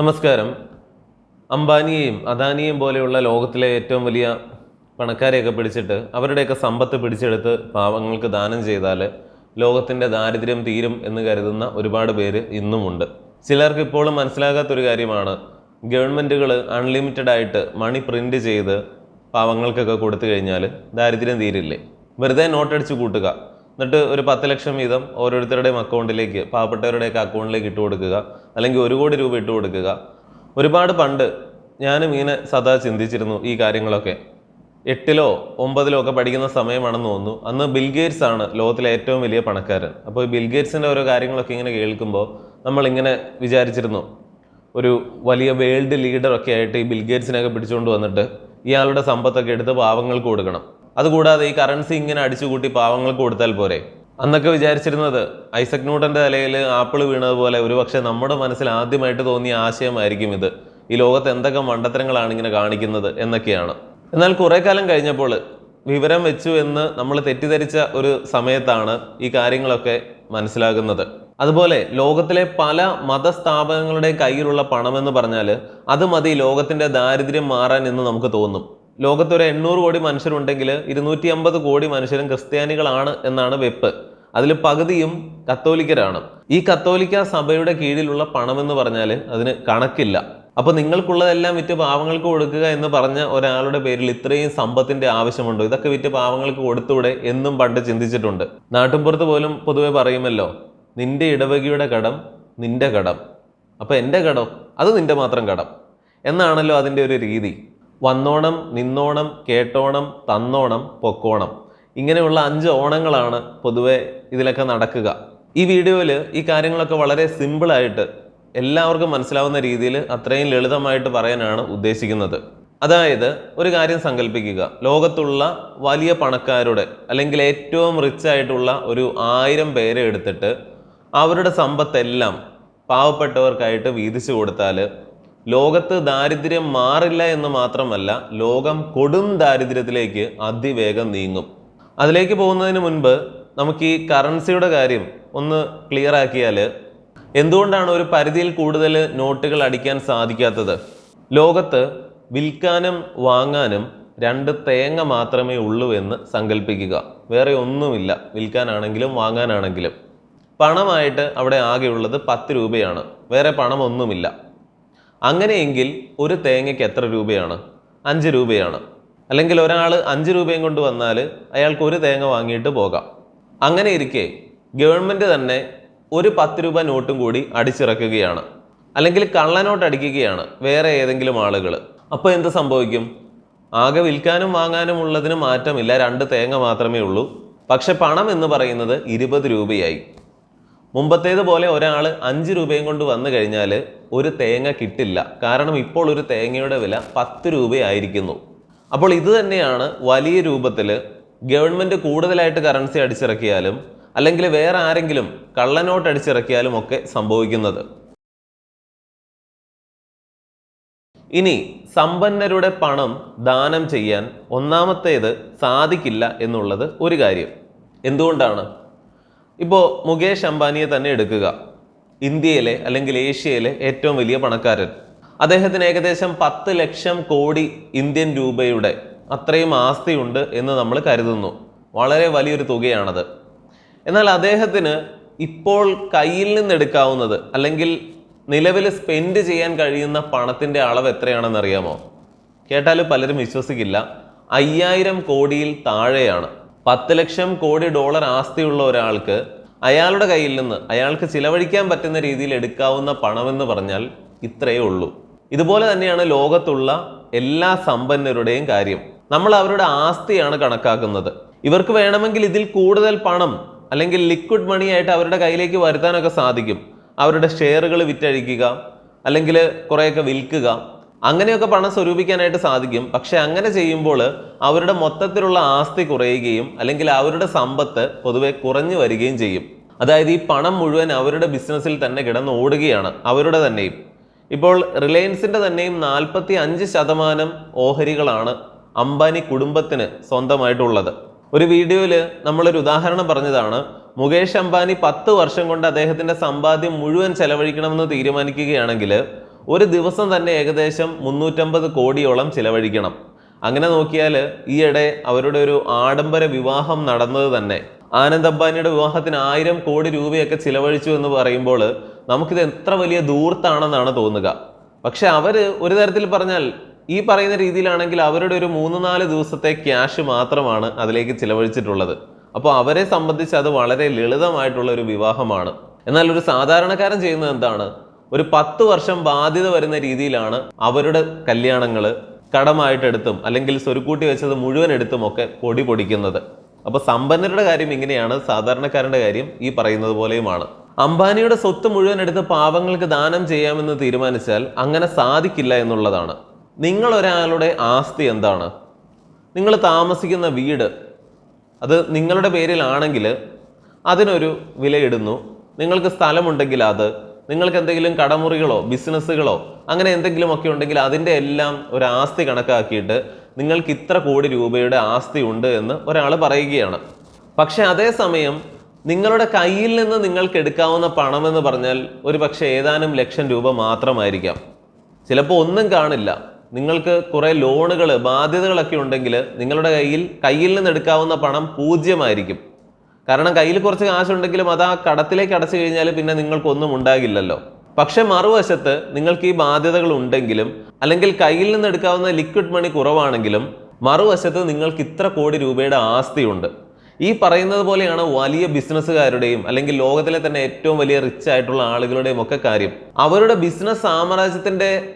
നമസ്കാരം. അംബാനിയെയും അദാനിയെയും പോലെയുള്ള ലോകത്തിലെ ഏറ്റവും വലിയ പണക്കാരെയൊക്കെ പിടിച്ചിട്ട് അവരുടെയൊക്കെ സമ്പത്ത് പിടിച്ചെടുത്ത് പാവങ്ങൾക്ക് ദാനം ചെയ്താൽ ലോകത്തിന്റെ ദാരിദ്ര്യം തീരും എന്ന് കരുതുന്ന ഒരുപാട് പേര് ഇന്നുമുണ്ട്. ചിലർക്ക് ഇപ്പോഴും മനസ്സിലാകാത്തൊരു കാര്യമാണ്. ഗവൺമെന്റുകൾ അൺലിമിറ്റഡ് ആയിട്ട് മണി പ്രിന്റ് ചെയ്ത് പാവങ്ങൾക്കൊക്കെ കൊടുത്തു കഴിഞ്ഞാൽ ദാരിദ്ര്യം തീരില്ലേ? വെറുതെ നോട്ടടിച്ച് കൂട്ടുക. എന്നിട്ട് ഒരു പത്ത് ലക്ഷം വീതം ഓരോരുത്തരുടെയും അക്കൗണ്ടിലേക്ക് പാവപ്പെട്ടവരുടെയൊക്കെ അക്കൗണ്ടിലേക്ക് ഇട്ട് കൊടുക്കുക. അല്ലെങ്കിൽ ഒരു കോടി രൂപ ഇട്ട് കൊടുക്കുക. ഒരുപാട് പണ്ട് ഞാനും ഇങ്ങനെ സദാ ചിന്തിച്ചിരുന്നു ഈ കാര്യങ്ങളൊക്കെ. എട്ടിലോ ഒമ്പതിലോ ഒക്കെ പഠിക്കുന്ന സമയമാണെന്ന് തോന്നുന്നു. അന്ന് ബിൽഗേറ്റ്സ് ആണ് ലോകത്തിലെ ഏറ്റവും വലിയ പണക്കാരൻ. അപ്പോൾ ഈ ബിൽഗേറ്റ്സിന്റെ ഓരോ കാര്യങ്ങളൊക്കെ ഇങ്ങനെ കേൾക്കുമ്പോൾ നമ്മളിങ്ങനെ വിചാരിച്ചിരുന്നു. ഒരു വലിയ വേൾഡ് ലീഡറൊക്കെ ആയിട്ട് ഈ ബിൽഗേറ്റ്സിനെയൊക്കെ പിടിച്ചുകൊണ്ട് വന്നിട്ട് ഇയാളുടെ സമ്പത്തൊക്കെ എടുത്ത് പാവങ്ങൾക്ക് കൊടുക്കണം. അതുകൂടാതെ ഈ കറൻസി ഇങ്ങനെ അടിച്ചുകൂട്ടി പാവങ്ങൾക്ക് കൊടുത്താൽ പോരെ? അന്നൊക്കെ വിചാരിച്ചിരുന്നത് ഐസക് ന്യൂട്ടന്റെ തലയിൽ ആപ്പിൾ വീണതുപോലെ ഒരുപക്ഷെ നമ്മുടെ മനസ്സിൽ ആദ്യമായിട്ട് തോന്നിയ ആശയമായിരിക്കും ഇത്. ഈ ലോകത്ത് എന്തൊക്കെ മണ്ടത്തരങ്ങളാണ് ഇങ്ങനെ കാണിക്കുന്നത് എന്നൊക്കെയാണ്. എന്നാൽ കുറെ കാലം കഴിഞ്ഞപ്പോൾ വിവരം വെച്ചു എന്ന് നമ്മൾ തെറ്റിദ്ധരിച്ച ഒരു സമയത്താണ് ഈ കാര്യങ്ങളൊക്കെ മനസ്സിലാകുന്നത്. അതുപോലെ ലോകത്തിലെ പല മതസ്ഥാപനങ്ങളുടെ കയ്യിലുള്ള പണമെന്ന് പറഞ്ഞാൽ അത് മതി ലോകത്തിന്റെ ദാരിദ്ര്യം മാറാൻ എന്ന് നമുക്ക് തോന്നും. ലോകത്തൊരു എണ്ണൂറ് കോടി മനുഷ്യരുണ്ടെങ്കിൽ ഇരുന്നൂറ്റി അമ്പത് കോടി മനുഷ്യരും ക്രിസ്ത്യാനികളാണ് എന്നാണ് വെപ്പ്. അതിൽ പകുതിയും കത്തോലിക്കരാണ്. ഈ കത്തോലിക്ക സഭയുടെ കീഴിലുള്ള പണമെന്ന് പറഞ്ഞാൽ അതിന് കണക്കില്ല. അപ്പൊ നിങ്ങൾക്കുള്ളതെല്ലാം വിറ്റ് പാവങ്ങൾക്ക് കൊടുക്കുക എന്ന് പറഞ്ഞ ഒരാളുടെ പേരിൽ ഇത്രയും സമ്പത്തിന്റെ ആവശ്യമുണ്ടോ. ഇതൊക്കെ വിറ്റ് പാവങ്ങൾക്ക് കൊടുത്തൂടെ എന്നും പണ്ട് ചിന്തിച്ചിട്ടുണ്ട്. നാട്ടുമ്പുറത്ത് പോലും പൊതുവെ പറയുമല്ലോ നിന്റെ ഇടവകയുടെ കടം നിന്റെ കടം. അപ്പൊ എന്റെ കടം അത് നിന്റെ മാത്രം കടം. എന്നാണല്ലോ അതിന്റെ ഒരു രീതി. വന്നോണം നിന്നോണം കേട്ടോണം തന്നോണം പൊക്കോണം. ഇങ്ങനെയുള്ള അഞ്ച് ഓണങ്ങളാണ് പൊതുവെ ഇതിലൊക്കെ നടക്കുക. ഈ വീഡിയോയിൽ ഈ കാര്യങ്ങളൊക്കെ വളരെ സിമ്പിളായിട്ട് എല്ലാവർക്കും മനസ്സിലാവുന്ന രീതിയിൽ അത്രയും ലളിതമായിട്ട് പറയാനാണ് ഉദ്ദേശിക്കുന്നത്. അതായത് ഒരു കാര്യം സങ്കല്പിക്കുക. ലോകത്തുള്ള വലിയ പണക്കാരുടെ അല്ലെങ്കിൽ ഏറ്റവും റിച്ച് ആയിട്ടുള്ള ഒരു ആയിരം പേരെ എടുത്തിട്ട് അവരുടെ സമ്പത്തെല്ലാം പാവപ്പെട്ടവർക്കായിട്ട് വീതിച്ചു കൊടുത്താൽ ലോകത്ത് ദാരിദ്ര്യം മാറില്ല എന്ന് മാത്രമല്ല ലോകം കൊടും ദാരിദ്ര്യത്തിലേക്ക് അതിവേഗം നീങ്ങും. അതിലേക്ക് പോകുന്നതിന് മുൻപ് നമുക്ക് ഈ കറൻസിയുടെ കാര്യം ഒന്ന് ക്ലിയർ ആക്കിയാൽ എന്തുകൊണ്ടാണ് ഒരു പരിധിയിൽ കൂടുതൽ നോട്ടുകൾ അടിക്കാൻ സാധിക്കാത്തത്? ലോകത്ത് വിൽക്കാനും വാങ്ങാനും രണ്ട് തേങ്ങ മാത്രമേ ഉള്ളൂ എന്ന് സങ്കല്പിക്കുക വേറെ ഒന്നുമില്ല. വിൽക്കാനാണെങ്കിലും വാങ്ങാനാണെങ്കിലും. പണമായിട്ട് അവിടെ ആകെയുള്ളത് പത്ത് രൂപയാണ്. വേറെ പണമൊന്നുമില്ല. അങ്ങനെയെങ്കിൽ ഒരു തേങ്ങയ്ക്ക് എത്ര രൂപയാണ്? അഞ്ച് രൂപയാണ്. അല്ലെങ്കിൽ ഒരാൾ അഞ്ച് രൂപയും കൊണ്ട് വന്നാൽ അയാൾക്ക് ഒരു തേങ്ങ വാങ്ങിയിട്ട് പോകാം. അങ്ങനെ ഇരിക്കെ ഗവൺമെന്റ് തന്നെ ഒരു പത്ത് രൂപ നോട്ടും കൂടി അടിച്ചിറക്കുകയാണ്. അല്ലെങ്കിൽ കള്ളനോട്ട് അടിക്കുകയാണ് വേറെ ഏതെങ്കിലും ആളുകൾ അപ്പോൾ എന്ത് സംഭവിക്കും? ആകെ വിൽക്കാനും വാങ്ങാനും ഉള്ളതിന് മാറ്റമില്ല രണ്ട് തേങ്ങ മാത്രമേ ഉള്ളൂ. പക്ഷെ പണം എന്ന് പറയുന്നത് ഇരുപത് രൂപയായി. മുമ്പത്തേതുപോലെ ഒരാൾ അഞ്ച് രൂപയും കൊണ്ട് വന്നു കഴിഞ്ഞാൽ ഒരു തേങ്ങ കിട്ടില്ല. കാരണം ഇപ്പോൾ ഒരു തേങ്ങയുടെ വില പത്ത് രൂപയായിരിക്കുന്നു. അപ്പോൾ ഇത് തന്നെയാണ് വലിയ രൂപത്തിൽ ഗവൺമെന്റ് കൂടുതലായിട്ട് കറൻസി അടിച്ചിറക്കിയാലും അല്ലെങ്കിൽ വേറെ ആരെങ്കിലും കള്ളനോട്ട് അടിച്ചിറക്കിയാലും ഒക്കെ സംഭവിക്കുന്നത്. ഇനി സമ്പന്നരുടെ പണം ദാനം ചെയ്യാൻ ഒന്നാമത്തേത് സാധിക്കില്ല എന്നുള്ളത് ഒരു കാര്യം. എന്തുകൊണ്ടാണ്? ഇപ്പോൾ മുകേഷ് അംബാനിയെ തന്നെ എടുക്കുക. ഇന്ത്യയിലെ അല്ലെങ്കിൽ ഏഷ്യയിലെ ഏറ്റവും വലിയ പണക്കാരൻ. അദ്ദേഹത്തിന് ഏകദേശം പത്ത് ലക്ഷം കോടി ഇന്ത്യൻ രൂപയുടെ അത്രയും ആസ്തിയുണ്ട് എന്ന് നമ്മൾ കരുതുന്നു. വളരെ വലിയൊരു തുകയാണത്. എന്നാൽ അദ്ദേഹത്തിന് ഇപ്പോൾ കയ്യിൽ നിന്നെടുക്കാവുന്നത് അല്ലെങ്കിൽ നിലവിൽ സ്പെൻഡ് ചെയ്യാൻ കഴിയുന്ന പണത്തിന്റെ അളവ് എത്രയാണെന്ന് അറിയാമോ? കേട്ടാൽ പലരും വിശ്വസിക്കില്ല. അയ്യായിരം കോടിയിൽ താഴെയാണ്. പത്ത് ലക്ഷം കോടി ഡോളർ ആസ്തിയുള്ള ഒരാൾക്ക് അയാളുടെ കയ്യിൽ നിന്ന് അയാൾക്ക് ചിലവഴിക്കാൻ പറ്റുന്ന രീതിയിൽ എടുക്കാവുന്ന പണമെന്ന് പറഞ്ഞാൽ ഇത്രയേ ഉള്ളൂ. ഇതുപോലെ തന്നെയാണ് ലോകത്തുള്ള എല്ലാ സമ്പന്നരുടെയും കാര്യം. നമ്മൾ അവരുടെ ആസ്തിയാണ് കണക്കാക്കുന്നത്. ഇവർക്ക് വേണമെങ്കിൽ ഇതിൽ കൂടുതൽ പണം അല്ലെങ്കിൽ ലിക്വിഡ് മണി ആയിട്ട് അവരുടെ കയ്യിലേക്ക് വരുത്താനൊക്കെ സാധിക്കും. അവരുടെ ഷെയറുകൾ വിറ്റഴിക്കുക അല്ലെങ്കിൽ കുറേയൊക്കെ വിൽക്കുക. അങ്ങനെയൊക്കെ പണം സ്വരൂപിക്കാനായിട്ട് സാധിക്കും. പക്ഷെ അങ്ങനെ ചെയ്യുമ്പോൾ അവരുടെ മൊത്തത്തിലുള്ള ആസ്തി കുറയുകയും അല്ലെങ്കിൽ അവരുടെ സമ്പത്ത് പൊതുവെ കുറഞ്ഞു വരികയും ചെയ്യും. അതായത് ഈ പണം മുഴുവൻ അവരുടെ ബിസിനസ്സിൽ തന്നെ കിടന്ന് ഓടുകയാണ്. അവരുടെ തന്നെയും. ഇപ്പോൾ റിലയൻസിന്റെ തന്നെയും നാൽപ്പത്തി അഞ്ച് ശതമാനം ഓഹരികളാണ് അംബാനി കുടുംബത്തിന് സ്വന്തമായിട്ടുള്ളത്. ഒരു വീഡിയോയിൽ നമ്മളൊരു ഉദാഹരണം പറഞ്ഞതാണ് മുകേഷ് അംബാനി പത്ത് വർഷം കൊണ്ട് അദ്ദേഹത്തിന്റെ സമ്പാദ്യം മുഴുവൻ ചെലവഴിക്കണമെന്ന് തീരുമാനിക്കുകയാണെങ്കിൽ ഒരു ദിവസം തന്നെ ഏകദേശം മുന്നൂറ്റമ്പത് കോടിയോളം ചിലവഴിക്കണം. അങ്ങനെ നോക്കിയാൽ ഈയിടെ അവരുടെ ഒരു ആഡംബര വിവാഹം നടന്നത് തന്നെ. ആനന്ദ് അംബാനിയുടെ വിവാഹത്തിന് ആയിരം കോടി രൂപയൊക്കെ ചിലവഴിച്ചു എന്ന് പറയുമ്പോൾ നമുക്കിത് എത്ര വലിയ ദൂർത്താണെന്നാണ് തോന്നുക. പക്ഷെ അവർ ഒരു തരത്തിൽ പറഞ്ഞാൽ ഈ പറയുന്ന രീതിയിലാണെങ്കിൽ അവരുടെ ഒരു മൂന്ന് നാല് ദിവസത്തെ ക്യാഷ് മാത്രമാണ് അതിലേക്ക് ചിലവഴിച്ചിട്ടുള്ളത്. അപ്പോൾ അവരെ സംബന്ധിച്ച് അത് വളരെ ലളിതമായിട്ടുള്ള ഒരു വിവാഹമാണ്. എന്നാൽ ഒരു സാധാരണക്കാരൻ ചെയ്യുന്നത് എന്താണ്? ഒരു പത്ത് വർഷം ബാധ്യത വരുന്ന രീതിയിലാണ് അവരുടെ കല്യാണങ്ങൾ കടമായിട്ടെടുത്തും അല്ലെങ്കിൽ സ്വരുക്കൂട്ടി വെച്ചത് മുഴുവൻ എടുത്തും ഒക്കെ പൊടി പൊടിക്കുന്നത്. അപ്പോൾ സമ്പന്നരുടെ കാര്യം ഇങ്ങനെയാണ് സാധാരണക്കാരന്റെ കാര്യം ഈ പറയുന്നത് പോലെയുമാണ്. അംബാനിയുടെ സ്വത്ത് മുഴുവൻ എടുത്ത് പാവങ്ങൾക്ക് ദാനം ചെയ്യാമെന്ന് തീരുമാനിച്ചാൽ അങ്ങനെ സാധിക്കില്ല എന്നുള്ളതാണ്. നിങ്ങൾ ഒരാളുടെ ആസ്തി എന്താണ്? നിങ്ങൾ താമസിക്കുന്ന വീട് അത് നിങ്ങളുടെ പേരിലാണെങ്കിൽ അതിനൊരു വിലയിടുന്നു. നിങ്ങൾക്ക് സ്ഥലമുണ്ടെങ്കിൽ അത് നിങ്ങൾക്ക് എന്തെങ്കിലും കടമുറികളോ ബിസിനസ്സുകളോ അങ്ങനെ എന്തെങ്കിലും ഒക്കെ ഉണ്ടെങ്കിൽ അതിന്റെ എല്ലാം ഒരു ആസ്തി കണക്കാക്കിയിട്ട് നിങ്ങൾക്ക് ഇത്ര കോടി രൂപയുടെ ആസ്തി ഉണ്ട് എന്ന് ഒരാൾ പറയുകയാണ്. പക്ഷേ അതേസമയം നിങ്ങളുടെ കയ്യിൽ നിന്ന് നിങ്ങൾക്ക് എടുക്കാവുന്ന പണം എന്ന് പറഞ്ഞാൽ ഒരു പക്ഷേ ഏതാനും ലക്ഷം രൂപ മാത്രമായിരിക്കാം. ചിലപ്പോൾ ഒന്നും കാണില്ല. നിങ്ങൾക്ക് കുറേ ലോണുകൾ ബാധ്യതകളൊക്കെ ഉണ്ടെങ്കിൽ നിങ്ങളുടെ കയ്യിൽ കയ്യിൽ നിന്ന് എടുക്കാവുന്ന പണം പൂജ്യമായിരിക്കും. കാരണം കയ്യിൽ കുറച്ച് കാശുണ്ടെങ്കിലും അത് ആ കടത്തിലേക്ക് അടച്ചു കഴിഞ്ഞാൽ പിന്നെ നിങ്ങൾക്കൊന്നും ഉണ്ടാകില്ലല്ലോ. പക്ഷെ മറുവശത്ത് നിങ്ങൾക്ക് ഈ ബാധ്യതകൾ ഉണ്ടെങ്കിലും അല്ലെങ്കിൽ കയ്യിൽ നിന്ന് എടുക്കാവുന്ന ലിക്വിഡ് മണി കുറവാണെങ്കിലും മറുവശത്ത് നിങ്ങൾക്ക് ഇത്ര കോടി രൂപയുടെ ആസ്തിയുണ്ട് ഈ പറയുന്നത് പോലെയാണ് വലിയ ബിസിനസ്സുകാരുടെയും അല്ലെങ്കിൽ ലോകത്തിലെ തന്നെ ഏറ്റവും വലിയ റിച്ച് ആയിട്ടുള്ള ആളുകളുടെയും ഒക്കെ കാര്യം. അവരുടെ ബിസിനസ് സാമ്രാജ്യത്തിന്റെ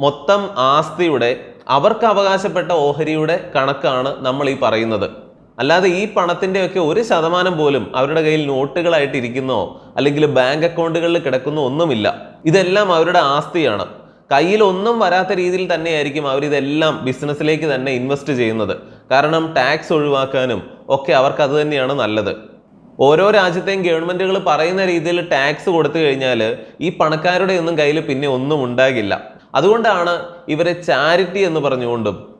മൊത്തം ആസ്തിയുടെ അവർക്ക് അവകാശപ്പെട്ട ഓഹരിയുടെ കണക്കാണ് നമ്മൾ ഈ പറയുന്നത്. അല്ലാതെ ഈ പണത്തിന്റെ ഒക്കെ ഒരു ശതമാനം പോലും അവരുടെ കയ്യിൽ നോട്ടുകളായിട്ട് ഇരിക്കുന്നോ അല്ലെങ്കിൽ ബാങ്ക് അക്കൗണ്ടുകളിൽ കിടക്കുന്നോ ഒന്നുമില്ല. ഇതെല്ലാം അവരുടെ ആസ്തിയാണ്. കയ്യിൽ ഒന്നും വരാത്ത രീതിയിൽ തന്നെയായിരിക്കും അവരിതെല്ലാം ബിസിനസ്സിലേക്ക് തന്നെ ഇൻവെസ്റ്റ് ചെയ്യുന്നത്. കാരണം ടാക്സ് ഒഴിവാക്കാനും ഒക്കെ അവർക്ക് അത് തന്നെയാണ് നല്ലത്. ഓരോ രാജ്യത്തെയും ഗവൺമെന്റുകൾ പറയുന്ന രീതിയിൽ ടാക്സ് കൊടുത്തു കഴിഞ്ഞാൽ ഈ പണക്കാരുടെ ഒന്നും കയ്യിൽ പിന്നെ ഒന്നും ഉണ്ടാകില്ല. അതുകൊണ്ടാണ് ഇവരെ ചാരിറ്റി എന്ന് പറഞ്ഞുകൊണ്ടും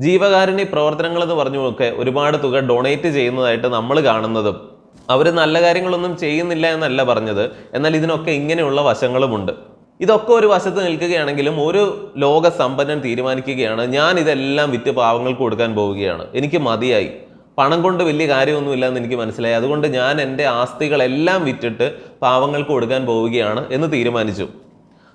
ജീവകാരുണ്യ പ്രവർത്തനങ്ങൾ എന്ന് പറഞ്ഞുമൊക്കെ ഒരുപാട് തുക ഡൊണേറ്റ് ചെയ്യുന്നതായിട്ട് നമ്മൾ കാണുന്നതും അവർ നല്ല കാര്യങ്ങളൊന്നും ചെയ്യുന്നില്ല എന്നല്ല പറഞ്ഞത്. എന്നാൽ ഇതിനൊക്കെ ഇങ്ങനെയുള്ള വശങ്ങളുമുണ്ട്. ഇതൊക്കെ ഒരു വശത്ത് നിൽക്കുകയാണെങ്കിലും ഒരു ലോക സമ്പന്നൻ തീരുമാനിക്കുകയാണ്. ഞാൻ ഇതെല്ലാം വിറ്റ് പാവങ്ങൾക്ക് കൊടുക്കാൻ പോവുകയാണ്. എനിക്ക് മതിയായി. പണം കൊണ്ട് വലിയ കാര്യമൊന്നുമില്ല എന്ന് എനിക്ക് മനസ്സിലായി. അതുകൊണ്ട് ഞാൻ എന്റെ ആസ്തികളെല്ലാം വിറ്റിട്ട് പാവങ്ങൾക്ക് കൊടുക്കാൻ പോവുകയാണ് എന്ന് തീരുമാനിച്ചു.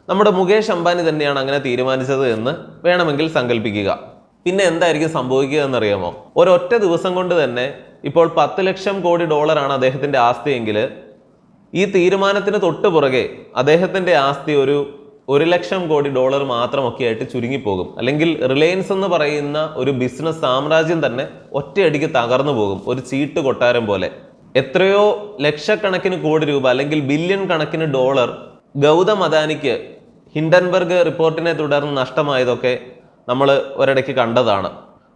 നമ്മുടെ മുകേഷ് അംബാനി തന്നെയാണ് അങ്ങനെ തീരുമാനിച്ചത് എന്ന് വേണമെങ്കിൽ സങ്കല്പിക്കുക. പിന്നെ എന്തായിരിക്കും സംഭവിക്കുക എന്നറിയാമോ? ഒരൊറ്റ ദിവസം കൊണ്ട് തന്നെ ഇപ്പോൾ പത്ത് ലക്ഷം കോടി ഡോളറാണ് അദ്ദേഹത്തിന്റെ ആസ്തിയെങ്കിൽ ഈ തീരുമാനത്തിന് തൊട്ട് പുറകെ അദ്ദേഹത്തിന്റെ ആസ്തി ഒരു ഒരു ലക്ഷം കോടി ഡോളർ മാത്രമൊക്കെ ആയിട്ട് ചുരുങ്ങിപ്പോകും. അല്ലെങ്കിൽ റിലയൻസ് എന്ന് പറയുന്ന ഒരു ബിസിനസ് സാമ്രാജ്യം തന്നെ ഒറ്റയടിക്ക് തകർന്നു പോകും. ഒരു ചീട്ട് കൊട്ടാരം പോലെ. എത്രയോ ലക്ഷക്കണക്കിന് കോടി രൂപ അല്ലെങ്കിൽ ബില്യൺ കണക്കിന് ഡോളർ ഗൗതം അദാനിക്ക് ഹിൻഡൻബർഗ് റിപ്പോർട്ടിനെ തുടർന്ന് നഷ്ടമായതൊക്കെ നമ്മൾ ഒരിടയ്ക്ക് കണ്ടതാണ്.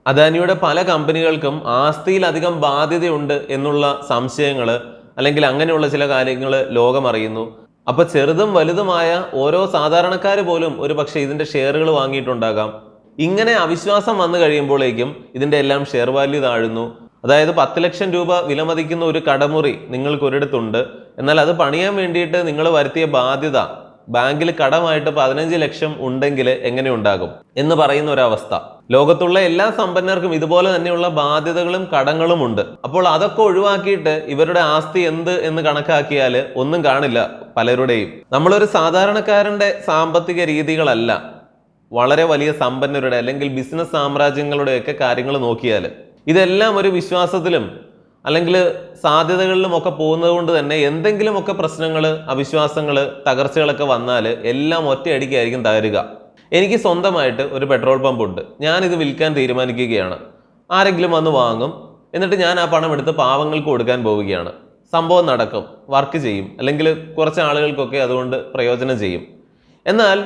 അദാനിയുടെ പല കമ്പനികൾക്കും ആസ്തിയിലധികം ബാധ്യതയുണ്ട് എന്നുള്ള സംശയങ്ങൾ അല്ലെങ്കിൽ അങ്ങനെയുള്ള ചില കാര്യങ്ങൾ ലോകമറിയുന്നു. അപ്പൊ ചെറുതും വലുതുമായ ഓരോ സാധാരണക്കാർ പോലും ഒരു പക്ഷേ ഇതിന്റെ ഷെയറുകൾ വാങ്ങിയിട്ടുണ്ടാകാം. ഇങ്ങനെ അവിശ്വാസം വന്നു കഴിയുമ്പോഴേക്കും ഇതിന്റെ എല്ലാം ഷെയർ വാല്യൂ താഴുന്നു. അതായത് പത്ത് ലക്ഷം രൂപ വിലമതിക്കുന്ന ഒരു കടമുറി നിങ്ങൾക്ക് ഒരിടത്തുണ്ട് എന്നാൽ അത് പണിയാൻ വേണ്ടിയിട്ട് നിങ്ങൾ വരുത്തിയ ബാധ്യത ബാങ്കിൽ കടമായിട്ട് പതിനഞ്ച് ലക്ഷം ഉണ്ടെങ്കിൽ എങ്ങനെ ഉണ്ടാകും എന്ന് പറയുന്ന ഒരവസ്ഥ. ലോകത്തുള്ള എല്ലാ സമ്പന്നർക്കും ഇതുപോലെ തന്നെയുള്ള ബാധ്യതകളും കടങ്ങളും ഉണ്ട്. അപ്പോൾ അതൊക്കെ ഒഴിവാക്കിയിട്ട് ഇവരുടെ ആസ്തി എന്ത് എന്ന് കണക്കാക്കിയാൽ ഒന്നും കാണില്ല പലരുടെയും. നമ്മളൊരു സാധാരണക്കാരന്റെ സാമ്പത്തിക രീതികളല്ല വളരെ വലിയ സമ്പന്നരുടെ അല്ലെങ്കിൽ ബിസിനസ് സാമ്രാജ്യങ്ങളുടെയൊക്കെ കാര്യങ്ങൾ നോക്കിയാൽ ഇതെല്ലാം ഒരു വിശ്വാസത്തിലും അല്ലെങ്കിൽ സാധ്യതകളിലുമൊക്കെ പോകുന്നത് കൊണ്ട് തന്നെ എന്തെങ്കിലുമൊക്കെ പ്രശ്നങ്ങൾ അവിശ്വാസങ്ങൾ തകർച്ചകളൊക്കെ വന്നാൽ എല്ലാം ഒറ്റയടിക്കായിരിക്കും തകരുക. എനിക്ക് സ്വന്തമായിട്ട് ഒരു പെട്രോൾ പമ്പ് ഉണ്ട് ഞാനിത് വിൽക്കാൻ തീരുമാനിക്കുകയാണ്. ആരെങ്കിലും വന്ന് വാങ്ങും. എന്നിട്ട് ഞാൻ ആ പണം എടുത്ത് പാവങ്ങൾക്ക് കൊടുക്കാൻ പോവുകയാണ്. സംഭവം നടക്കും. വർക്ക് ചെയ്യും. അല്ലെങ്കിൽ കുറച്ച് ആളുകൾക്കൊക്കെ അതുകൊണ്ട് പ്രയോജനം ചെയ്യും. എന്നാൽ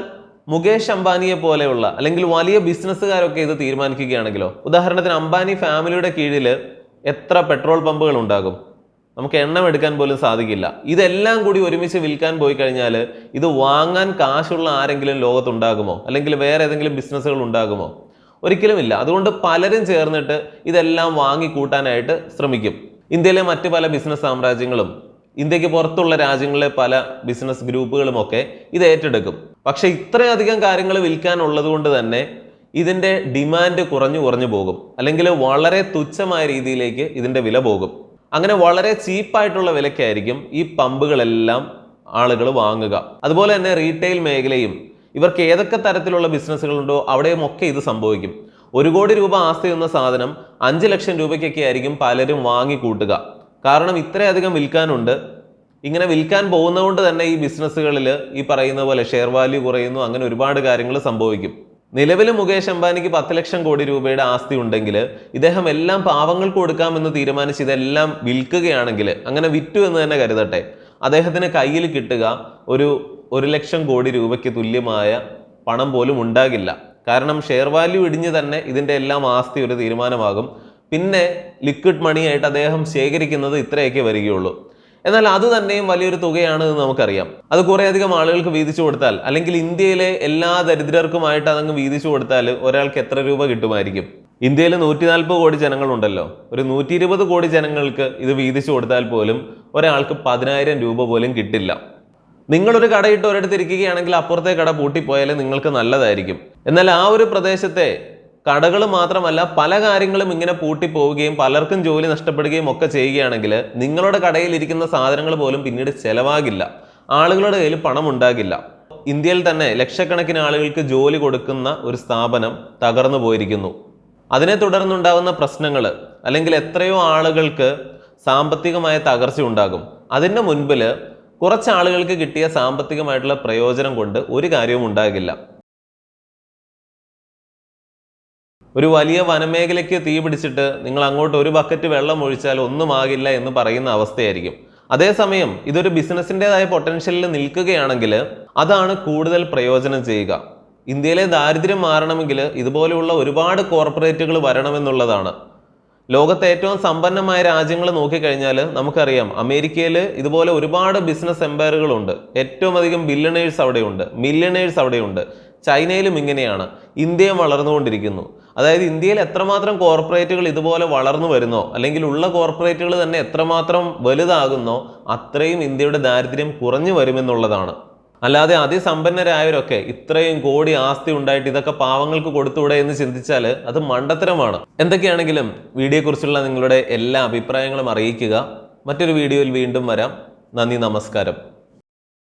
മുകേഷ് അംബാനിയെ പോലെയുള്ള അല്ലെങ്കിൽ വലിയ ബിസിനസ്സുകാരൊക്കെ ഇത് തീരുമാനിക്കുകയാണെങ്കിലോ? ഉദാഹരണത്തിന് അംബാനി ഫാമിലിയുടെ കീഴിൽ എത്ര പെട്രോൾ പമ്പുകൾ ഉണ്ടാകും നമുക്ക് എണ്ണം എടുക്കാൻ പോലും സാധിക്കില്ല. ഇതെല്ലാം കൂടി ഒരുമിച്ച് വിൽക്കാൻ പോയി കഴിഞ്ഞാൽ ഇത് വാങ്ങാൻ കാശുള്ള ആരെങ്കിലും ലോകത്തുണ്ടാകുമോ? അല്ലെങ്കിൽ വേറെ ഏതെങ്കിലും ബിസിനസ്സുകൾ ഉണ്ടാകുമോ? ഒരിക്കലുമില്ല അതുകൊണ്ട് പലരും ചേർന്നിട്ട് ഇതെല്ലാം വാങ്ങിക്കൂട്ടാനായിട്ട് ശ്രമിക്കും. ഇന്ത്യയിലെ മറ്റു പല ബിസിനസ് സാമ്രാജ്യങ്ങളും ഇന്ത്യയ്ക്ക് പുറത്തുള്ള രാജ്യങ്ങളിലെ പല ബിസിനസ് ഗ്രൂപ്പുകളുമൊക്കെ ഇത് ഏറ്റെടുക്കും. പക്ഷേ ഇത്രയധികം കാര്യങ്ങൾ വിൽക്കാനുള്ളത് കൊണ്ട് തന്നെ ഇതിന്റെ ഡിമാൻഡ് കുറഞ്ഞു കുറഞ്ഞു പോകും. അല്ലെങ്കിൽ വളരെ തുച്ഛമായ രീതിയിലേക്ക് ഇതിന്റെ വില പോകും. അങ്ങനെ വളരെ ചീപ്പായിട്ടുള്ള വിലയ്ക്കായിരിക്കും ഈ പമ്പുകളെല്ലാം ആളുകൾ വാങ്ങുക. അതുപോലെ തന്നെ റീറ്റെയിൽ മേഖലയും ഇവർക്ക് ഏതൊക്കെ തരത്തിലുള്ള ബിസിനസ്സുകളുണ്ടോ അവിടെയും ഒക്കെ ഇത് സംഭവിക്കും. ഒരു കോടി രൂപ ആസ്തി എന്ന സാധനം അഞ്ച് ലക്ഷം രൂപയ്ക്കൊക്കെ ആയിരിക്കും പലരും വാങ്ങിക്കൂട്ടുക കാരണം ഇത്രയധികം വിൽക്കാനുണ്ട്. ഇങ്ങനെ വിൽക്കാൻ പോകുന്നതുകൊണ്ട് തന്നെ ഈ ബിസിനസ്സുകളിൽ ഈ പറയുന്ന പോലെ ഷെയർ വാല്യൂ കുറയുന്നു അങ്ങനെ ഒരുപാട് കാര്യങ്ങൾ സംഭവിക്കും. നിലവിൽ മുകേഷ് അംബാനിക്ക് പത്ത് ലക്ഷം കോടി രൂപയുടെ ആസ്തി ഉണ്ടെങ്കിൽ ഇദ്ദേഹം എല്ലാം പാവങ്ങൾക്ക് കൊടുക്കാമെന്ന് തീരുമാനിച്ച് ഇതെല്ലാം വിൽക്കുകയാണെങ്കിൽ അങ്ങനെ വിറ്റു എന്ന് തന്നെ കരുതട്ടെ. അദ്ദേഹത്തിന് കയ്യിൽ കിട്ടുക ഒരു ഒരു ലക്ഷം കോടി രൂപയ്ക്ക് തുല്യമായ പണം പോലും ഉണ്ടാകില്ല. കാരണം ഷെയർ വാല്യൂ ഇടിഞ്ഞ് തന്നെ ഇതിന്റെ എല്ലാം ആസ്തി ഒരു തീരുമാനമാകും. പിന്നെ ലിക്വിഡ് മണിയായിട്ട് അദ്ദേഹം ശേഖരിക്കുന്നത് ഇത്രയൊക്കെ വരികയുള്ളൂ. എന്നാൽ അത് തന്നെയും വലിയൊരു തുകയാണ് എന്ന് നമുക്കറിയാം. അത് കുറേയധികം ആളുകൾക്ക് വീതിച്ചു കൊടുത്താൽ അല്ലെങ്കിൽ ഇന്ത്യയിലെ എല്ലാ ദരിദ്രർക്കുമായിട്ട് അതങ്ങ് വീതിച്ചു കൊടുത്താൽ ഒരാൾക്ക് എത്ര രൂപ കിട്ടുമായിരിക്കും? ഇന്ത്യയിൽ നൂറ്റി നാൽപ്പത് കോടി ജനങ്ങളുണ്ടല്ലോ. ഒരു നൂറ്റി ഇരുപത് കോടി ജനങ്ങൾക്ക് ഇത് വീതിച്ചു കൊടുത്താൽ പോലും ഒരാൾക്ക് പതിനായിരം രൂപ പോലും കിട്ടില്ല. നിങ്ങളൊരു കടയിട്ട് ഒരിടത്ത് ഇരിക്കുകയാണെങ്കിൽ അപ്പുറത്തെ കട പൂട്ടിപ്പോയാൽ നിങ്ങൾക്ക് നല്ലതായിരിക്കും. എന്നാൽ ആ ഒരു പ്രദേശത്തെ കടകൾ മാത്രമല്ല പല കാര്യങ്ങളും ഇങ്ങനെ പൂട്ടിപ്പോവുകയും പലർക്കും ജോലി നഷ്ടപ്പെടുകയും ഒക്കെ ചെയ്യുകയാണെങ്കിൽ നിങ്ങളുടെ കടയിൽ ഇരിക്കുന്ന സാധനങ്ങൾ പോലും പിന്നീട് ചെലവാകില്ല. ആളുകളുടെ കയ്യിൽ പണം ഉണ്ടാകില്ല. ഇന്ത്യയിൽ തന്നെ ലക്ഷക്കണക്കിന് ആളുകൾക്ക് ജോലി കൊടുക്കുന്ന ഒരു സ്ഥാപനം തകർന്നു പോയിരിക്കുന്നു. അതിനെ തുടർന്നുണ്ടാകുന്ന പ്രശ്നങ്ങൾ അല്ലെങ്കിൽ എത്രയോ ആളുകൾക്ക് സാമ്പത്തികമായ തകർച്ച ഉണ്ടാകും. അതിന്റെ മുൻപിൽ കുറച്ച് ആളുകൾക്ക് കിട്ടിയ സാമ്പത്തികമായിട്ടുള്ള പ്രയോജനം കൊണ്ട് ഒരു കാര്യവും ഉണ്ടാകില്ല. ഒരു വലിയ വനമേഖലയ്ക്ക് തീ പിടിച്ചിട്ട് നിങ്ങൾ അങ്ങോട്ട് ഒരു ബക്കറ്റ് വെള്ളം ഒഴിച്ചാൽ ഒന്നും ആകില്ല എന്ന് പറയുന്ന അവസ്ഥയായിരിക്കും. അതേസമയം ഇതൊരു ബിസിനസ്സിന്റെതായ പൊട്ടൻഷ്യലിൽ നിൽക്കുകയാണെങ്കിൽ അതാണ് കൂടുതൽ പ്രയോജനം ചെയ്യുക. ഇന്ത്യയിലെ ദാരിദ്ര്യം മാറണമെങ്കിൽ ഇതുപോലെയുള്ള ഒരുപാട് കോർപ്പറേറ്റുകൾ വരണമെന്നുള്ളതാണ്. ലോകത്തെ ഏറ്റവും സമ്പന്നമായ രാജ്യങ്ങൾ നോക്കിക്കഴിഞ്ഞാൽ നമുക്കറിയാം അമേരിക്കയിൽ ഇതുപോലെ ഒരുപാട് ബിസിനസ് എംപയറുകളുണ്ട്. ഏറ്റവും അധികം ബില്ലണേഴ്സ് അവിടെയുണ്ട്. മില്യണേഴ്സ് അവിടെയുണ്ട്. ചൈനയിലും ഇങ്ങനെയാണ്. ഇന്ത്യയും വളർന്നുകൊണ്ടിരിക്കുന്നു. അതായത് ഇന്ത്യയിൽ എത്രമാത്രം കോർപ്പറേറ്റുകൾ ഇതുപോലെ വളർന്നു വരുന്നോ അല്ലെങ്കിൽ ഉള്ള കോർപ്പറേറ്റുകൾ തന്നെ എത്രമാത്രം വലുതാകുന്നോ അത്രയും ഇന്ത്യയുടെ ദാരിദ്ര്യം കുറഞ്ഞു വരുമെന്നുള്ളതാണ്. അല്ലാതെ അതിസമ്പന്നരായവരൊക്കെ ഇത്രയും കോടി ആസ്തി ഉണ്ടായിട്ട് ഇതൊക്കെ പാവങ്ങൾക്ക് കൊടുത്തുകൂടെ എന്ന് ചിന്തിച്ചാൽ അത് മണ്ടത്തരമാണ്. എന്തൊക്കെയാണെങ്കിലും വീഡിയോയെക്കുറിച്ചുള്ള നിങ്ങളുടെ എല്ലാ അഭിപ്രായങ്ങളും അറിയിക്കുക. മറ്റൊരു വീഡിയോയിൽ വീണ്ടും വരാം. നന്ദി നമസ്കാരം.